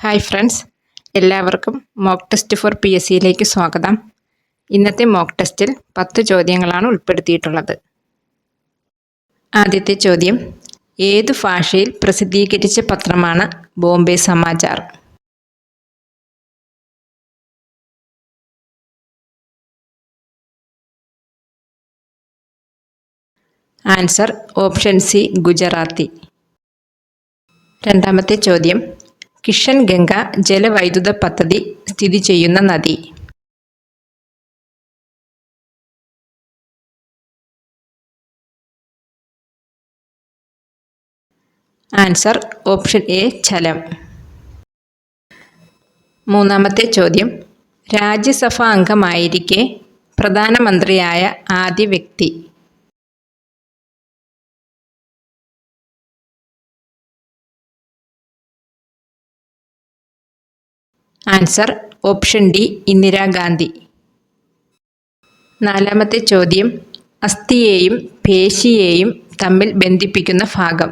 Hi friends എല്ലാവർക്കും mock test for P S സിയിലേക്ക് സ്വാഗതം. ഇന്നത്തെ മോക്ക് ടെസ്റ്റിൽ പത്ത് ചോദ്യങ്ങളാണ് ഉൾപ്പെടുത്തിയിട്ടുള്ളത്. ആദ്യത്തെ ചോദ്യം ഏത് ഭാഷയിൽ പ്രസിദ്ധീകരിച്ച പത്രമാണ് Bombay Samachar? Answer option C Gujarati രണ്ടാമത്തെ ചോദ്യം കിഷൻ ഗംഗ ജലവൈദ്യുത പദ്ധതി സ്ഥിതി ചെയ്യുന്ന നദി. ആൻസർ ഓപ്ഷൻ എ ചലം. മൂന്നാമത്തെ ചോദ്യം രാജ്യസഭാ അംഗമായിരിക്കെ പ്രധാനമന്ത്രിയായ ആദ്യ വ്യക്തി. ആൻസർ ഓപ്ഷൻ ഡി ഇന്ദിരാഗാന്ധി നാലാമത്തെ ചോദ്യം അസ്ഥിയെയും പേശിയെയും തമ്മിൽ ബന്ധിപ്പിക്കുന്ന ഭാഗം.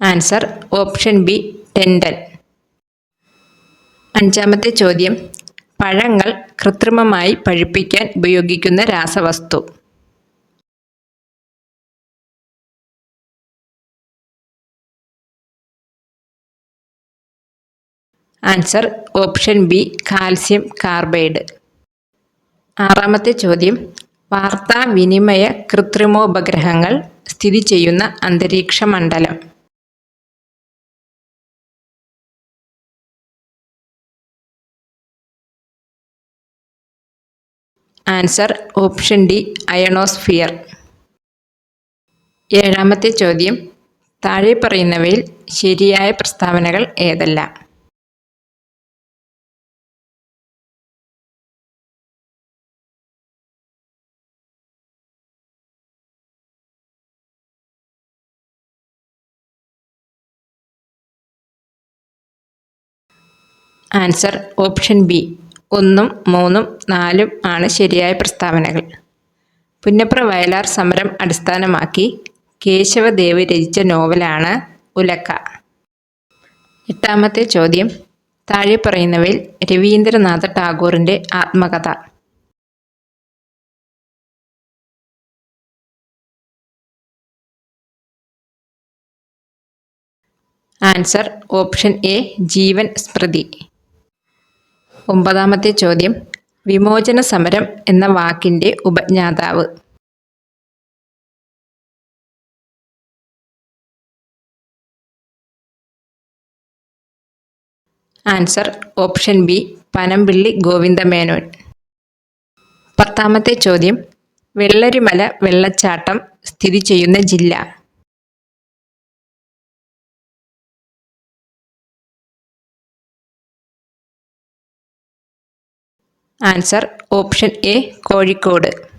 Answer option B tendon. അഞ്ചാമത്തെ ചോദ്യം പഴങ്ങൾ കൃത്രിമമായി പഴുപ്പിക്കാൻ ഉപയോഗിക്കുന്ന രാസവസ്തു. Answer option B calcium carbide. ആറാമത്തെ ചോദ്യം വാർത്താവിനിമയ കൃത്രിമോപഗ്രഹങ്ങൾ സ്ഥിതി ചെയ്യുന്ന അന്തരീക്ഷ മണ്ഡലം. Answer option D ionosphere. ഏഴാമത്തെ ചോദ്യം താഴെ പറയുന്നവയിൽ ശരിയായ പ്രസ്താവനകൾ ഏതെല്ലാം? Answer option B. ഒന്നും മൂന്നും നാലും ആണ് ശരിയായ പ്രസ്താവനകൾ. പുന്നപ്ര വയലാർ സമരം അടിസ്ഥാനമാക്കി കേശവദേവ് രചിച്ച നോവലാണ് ഉലക്ക. എട്ടാമത്തെ ചോദ്യം. താഴെ പറയുന്നവയിൽ രവീന്ദ്രനാഥ ടാഗോറിന്റെ ആത്മകഥ. Answer option A. Jeevan Smriti. ഒമ്പതാമത്തെ ചോദ്യം. വിമോചന സമരം എന്ന വാക്കിന്റെ ഉപജ്ഞാതാവ്. Answer option B Panampilly Govinda Menon. പത്താമത്തെ ചോദ്യം. വെള്ളരിമല വെള്ളച്ചാട്ടം സ്ഥിതി ചെയ്യുന്ന ജില്ല. Answer option A Kozhikode.